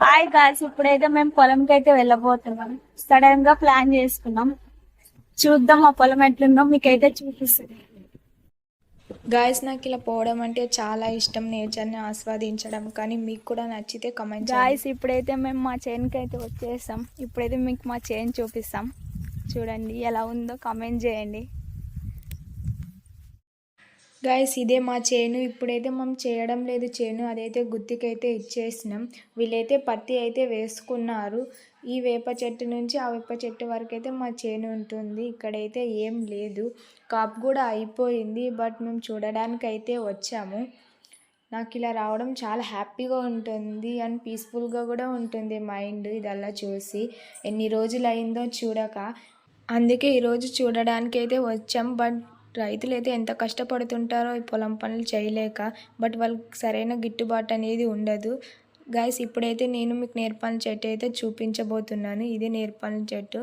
Hi guys ఇప్పుడైతే మేము పొలంకి అయితే వెళ్ళబోతున్నాం. సడన్గా ప్లాన్ చేసుకున్నాం. చూద్దాం ఆ పొలం ఎట్లుందో మీకైతే చూపిస్తుంది గాయస్ నాకు ఇలా పోవడం అంటే చాలా ఇష్టం నేచర్ని ఆస్వాదించడం. కానీ మీకు కూడా నచ్చితే కమెంట్ గాయస్ ఇప్పుడైతే మేము మా చేనుకి అయితే వచ్చేసాం. ఇప్పుడైతే మీకు మా చేను చూపిస్తాం. చూడండి ఎలా ఉందో కామెంట్ చేయండి. గాయస్ ఇదే మా చేను. ఇప్పుడైతే మనం చేయడం లేదు చేను. అదైతే గుత్తికైతే ఇచ్చేసినాం. వీళ్ళైతే పత్తి అయితే వేసుకున్నారు. ఈ వేప చెట్టు నుంచి ఆ వేప చెట్టు వరకు అయితే మా చేను ఉంటుంది. ఇక్కడైతే ఏం లేదు. కాపు కూడా అయిపోయింది బట్ మేము చూడడానికి అయితే వచ్చాము. నాకు ఇలా రావడం చాలా హ్యాపీగా ఉంటుంది అండ్ పీస్ఫుల్గా కూడా ఉంటుంది మైండ్ ఇదల్లా చూసి. ఎన్ని రోజులు అయిందో చూడక. అందుకే ఈరోజు చూడడానికి అయితే వచ్చాం బట్ రైతులు అయితే ఎంత కష్టపడుతుంటారో ఈ పొలం పనులు చేయలేక బట్ వాళ్ళకి సరైన గిట్టుబాటు అనేది ఉండదు. గాయస్ ఇప్పుడైతే నేను మీకు నేర్పాల చెట్టు అయితే చూపించబోతున్నాను. ఇది నేర్పాల చెట్టు.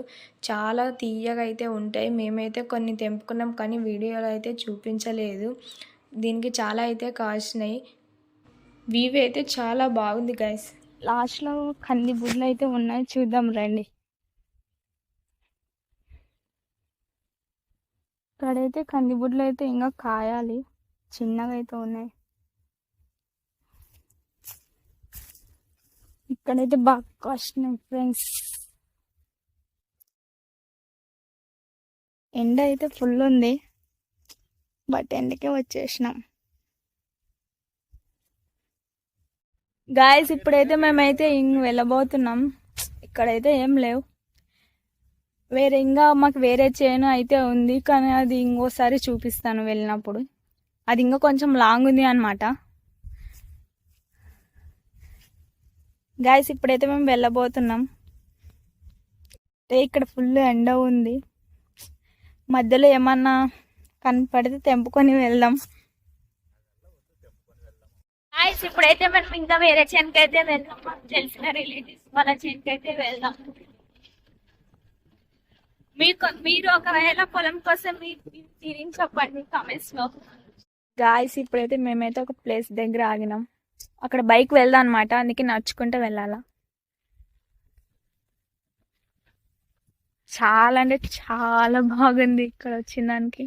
చాలా తీయగా అయితే ఉంటాయి. మేమైతే కొన్ని తెంపుకున్నాం కానీ వీడియోలో అయితే చూపించలేదు. దీనికి చాలా అయితే కాసినాయి. వీవి అయితే చాలా బాగుంది గాయస్ లాస్ట్లో కంది బుడ్లు అయితే ఉన్నాయి. చూద్దాం రండి. ఇక్కడైతే కంది బుడ్లు అయితే ఇంకా కాయాలి. చిన్నగా అయితే ఉన్నాయి. ఇక్కడైతే బాగా కాస్తున్నాయి ఫ్రెండ్స్. ఎండ అయితే ఫుల్ ఉంది. బట్ ఎండకే వచ్చేసినాం. గాయస్ ఇప్పుడైతే మేమైతే ఇంక వెళ్ళబోతున్నాం. ఇక్కడైతే ఏం లేవు. వేరే ఇంకా మాకు వేరే చేను అయితే ఉంది కానీ అది ఇంకోసారి చూపిస్తాను వెళ్ళినప్పుడు. అది ఇంకా కొంచెం లాంగ్ ఉంది అనమాట గాయస్ ఇప్పుడైతే మేము వెళ్ళబోతున్నాం. అంటే ఇక్కడ ఫుల్ ఎండ ఉంది. మధ్యలో ఏమన్నా కనపడితే తెంపుకొని వెళ్దాం. గాయస్ ఇప్పుడైతే మనం ఇంకా వేరే చేనుకి అయితే వెళ్దాం తెలిసిన రిలేటివ్స్ వాళ్ళ చేనుకైతే వెళ్దాం. మీకు మీరు ఒకవేళ పొలం కోసం మీ ఫీలింగ్ చెప్పండి కామెంట్స్లో. గాయస్ ఇప్పుడైతే మేమైతే ఒక ప్లేస్ దగ్గర ఆగినాం. అక్కడ బైక్ వెళ్దాం అనమాట అందుకే నడుచుకుంటూ వెళ్ళాలా. చాలా అంటే చాలా బాగుంది ఇక్కడ వచ్చిన దానికి.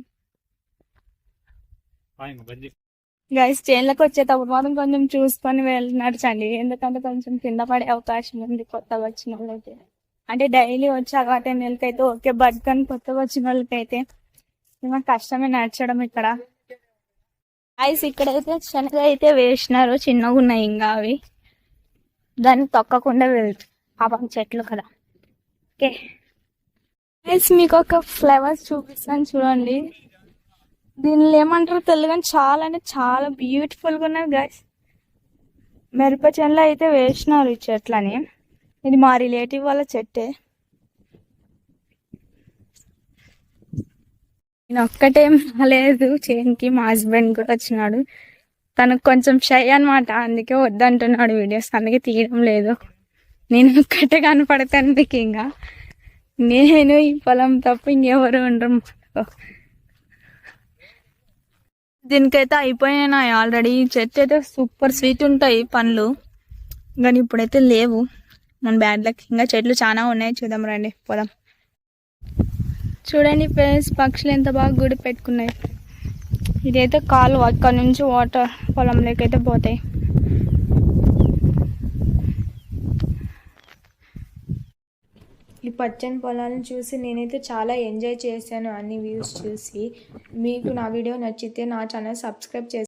గైస్ చేన్లకు వచ్చేటప్పుడు మాత్రం కొంచెం చూసుకొని వెళ్ళి నడచండి. ఎందుకంటే కొంచెం కింద పడే అవకాశం ఉంది కొత్తగా వచ్చిన వాళ్ళైతే అంటే డైలీ వచ్చి అలవాటు నెలకైతే ఓకే బట్ కానీ కొత్తగా వచ్చిన వాళ్ళకైతే ఏమో కష్టమే నడచడం ఇక్కడ. ఐస్ ఇక్కడైతే శనగ అయితే వేసినారు చిన్నగా ఉన్నాయి ఇంకా అవి. దాన్ని తొక్కకుండా వెళ్తాయి పాపం చెట్లు కదా. ఓకే. ఐస్ మీకు ఒక ఫ్లేవర్స్ చూపిస్తాను చూడండి. దీనిలో ఏమంటారు తెలుగు అని చాలా అంటే చాలా బ్యూటిఫుల్గా ఉన్నాయి గైస్ మిరప చెన్లు అయితే వేసినారు ఈ చెట్లని. ఇది మా రిలేటివ్ వాళ్ళ చెట్టే. నేను ఒక్కటేం రాలేదు చేన్కి మా హస్బెండ్ కూడా వచ్చినాడు. తనకు కొంచెం షై అనమాట అందుకే వద్దంటున్నాడు వీడియోస్ అందుకే తీయడం లేదు. నేను ఒక్కటే కనపడతాను మీకు ఇంకా. నేను ఈ పొలం తప్ప ఇంకెవరు ఉండరు దీనికైతే అయిపోయినాయి ఆల్రెడీ చెట్టు అయితే సూపర్ స్వీట్ ఉంటాయి పండ్లు. కానీ ఇప్పుడైతే లేవు. మన బ్యాడ్ లక్ ఇంకా చెట్లు చాలా ఉన్నాయి. చూద్దాం రండి. పోదాం. చూడండి ఫ్రెండ్స్ పక్షులు ఎంత బాగా గుడి పెట్టుకున్నాయి. ఇదైతే కాలువ. అక్కడ నుంచి వాటర్ పొలంలోకి అయితే పోతాయి. ఈ పచ్చని పొలాలను చూసి నేనైతే చాలా ఎంజాయ్ చేశాను. అన్ని వ్యూస్ చూసి. మీకు నా వీడియో నచ్చితే నా ఛానల్ సబ్స్క్రైబ్ చేసి